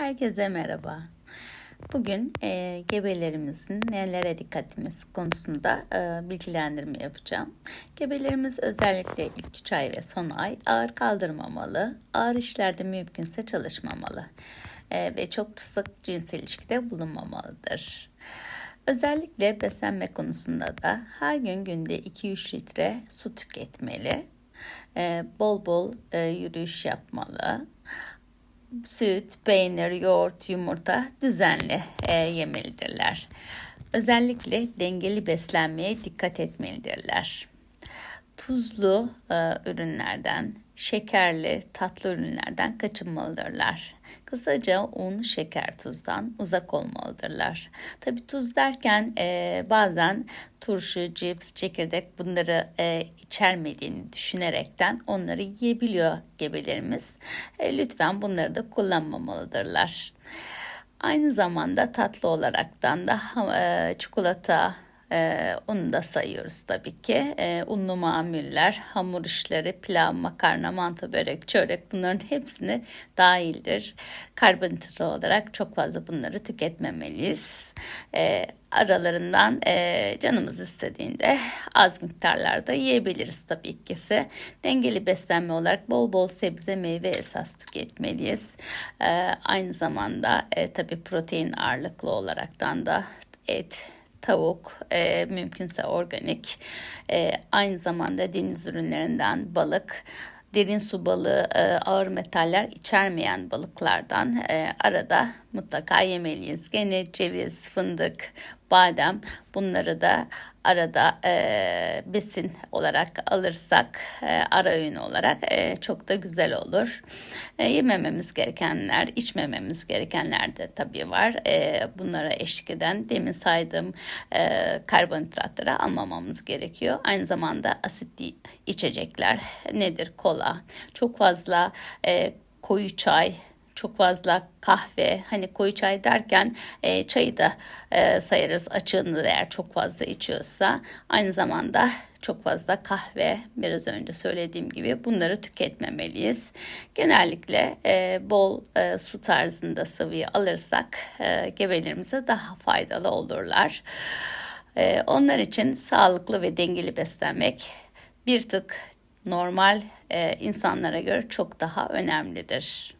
Herkese merhaba. Bugün e, gebelerimizin nelere dikkatimiz konusunda e, bilgilendirme yapacağım. Gebelerimiz özellikle ilk 3 ay ve son ay ağır kaldırmamalı, ağır işlerde mümkünse çalışmamalı e, ve çok sık cinsel ilişkide bulunmamalıdır. Özellikle beslenme konusunda da her gün günde 2-3 litre su tüketmeli, e, bol bol e, yürüyüş yapmalı süt, peynir, yoğurt, yumurta düzenli e, yemelidirler. Özellikle dengeli beslenmeye dikkat etmelidirler. Tuzlu e, ürünlerden, şekerli, tatlı ürünlerden kaçınmalıdırlar. Kısaca un, şeker, tuzdan uzak olmalıdırlar. Tabi tuz derken e, bazen turşu, cips, çekirdek bunları e, içermediğini düşünerekten onları yiyebiliyor gebelerimiz. E, lütfen bunları da kullanmamalıdırlar. Aynı zamanda tatlı olaraktan da e, çikolata, ee, onu da sayıyoruz tabii ki. Ee, unlu mamuller, hamur işleri, pilav, makarna, mantı, börek, çörek bunların hepsini dahildir. Karbonhidrat olarak çok fazla bunları tüketmemeliyiz. Ee, aralarından e, canımız istediğinde az miktarlarda yiyebiliriz tabii ki. Dengeli beslenme olarak bol bol sebze meyve esas tüketmeliyiz. Ee, aynı zamanda e, tabii protein ağırlıklı olaraktan da et, tavuk, e, mümkünse organik, e, aynı zamanda deniz ürünlerinden balık, derin su balığı, e, ağır metaller içermeyen balıklardan e, arada mutlaka yemeliyiz. Gene ceviz, fındık, badem bunları da arada e, besin olarak alırsak e, ara öğün olarak e, çok da güzel olur. E, yemememiz gerekenler, içmememiz gerekenler de tabii var. E, bunlara eşlik eden demin saydığım e, karbonhidratları almamamız gerekiyor. Aynı zamanda asitli içecekler nedir? Kola, çok fazla e, koyu çay, çok fazla kahve hani koyu çay derken e, çayı da e, sayarız açığını da eğer çok fazla içiyorsa aynı zamanda çok fazla kahve biraz önce söylediğim gibi bunları tüketmemeliyiz. Genellikle e, bol e, su tarzında sıvıyı alırsak e, gebelerimize daha faydalı olurlar. E, onlar için sağlıklı ve dengeli beslenmek bir tık normal e, insanlara göre çok daha önemlidir.